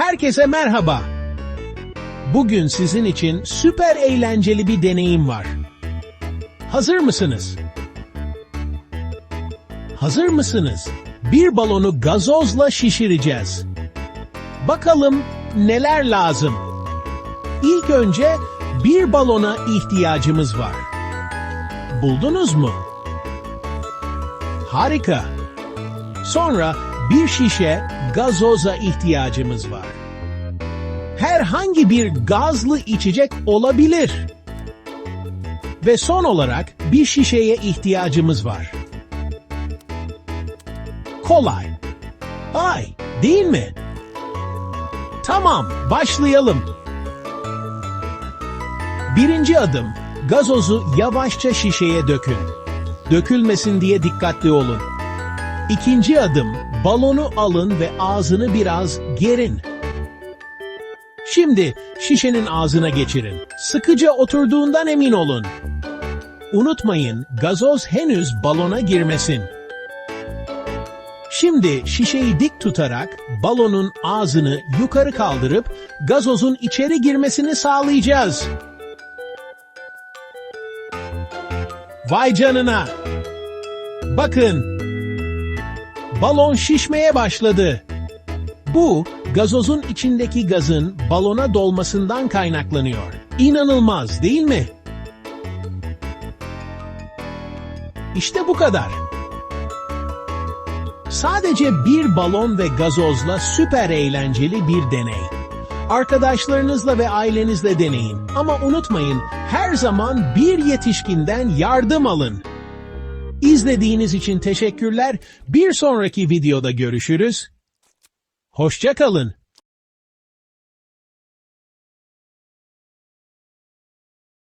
Herkese merhaba. Bugün sizin için süper eğlenceli bir deneyim var. Hazır mısınız? Hazır mısınız? Bir balonu gazozla şişireceğiz. Bakalım neler lazım? İlk önce bir balona ihtiyacımız var. Buldunuz mu? Harika. Sonra bir şişe gazoza ihtiyacımız var. Herhangi bir gazlı içecek olabilir. Ve son olarak bir şişeye ihtiyacımız var. Kolay. Ay, değil mi? Tamam, başlayalım. Birinci adım, gazozu yavaşça şişeye dökün. Dökülmesin diye dikkatli olun. İkinci adım, balonu alın ve ağzını biraz gerin. Şimdi şişenin ağzına geçirin. Sıkıca oturduğundan emin olun. Unutmayın, gazoz henüz balona girmesin. Şimdi şişeyi dik tutarak balonun ağzını yukarı kaldırıp gazozun içeri girmesini sağlayacağız. Vay canına! Bakın, balon şişmeye başladı. Bu, gazozun içindeki gazın balona dolmasından kaynaklanıyor. İnanılmaz değil mi? İşte bu kadar. Sadece bir balon ve gazozla süper eğlenceli bir deney. Arkadaşlarınızla ve ailenizle deneyin. Ama unutmayın, her zaman bir yetişkinden yardım alın. İzlediğiniz için teşekkürler. Bir sonraki videoda görüşürüz. Hoşça kalın.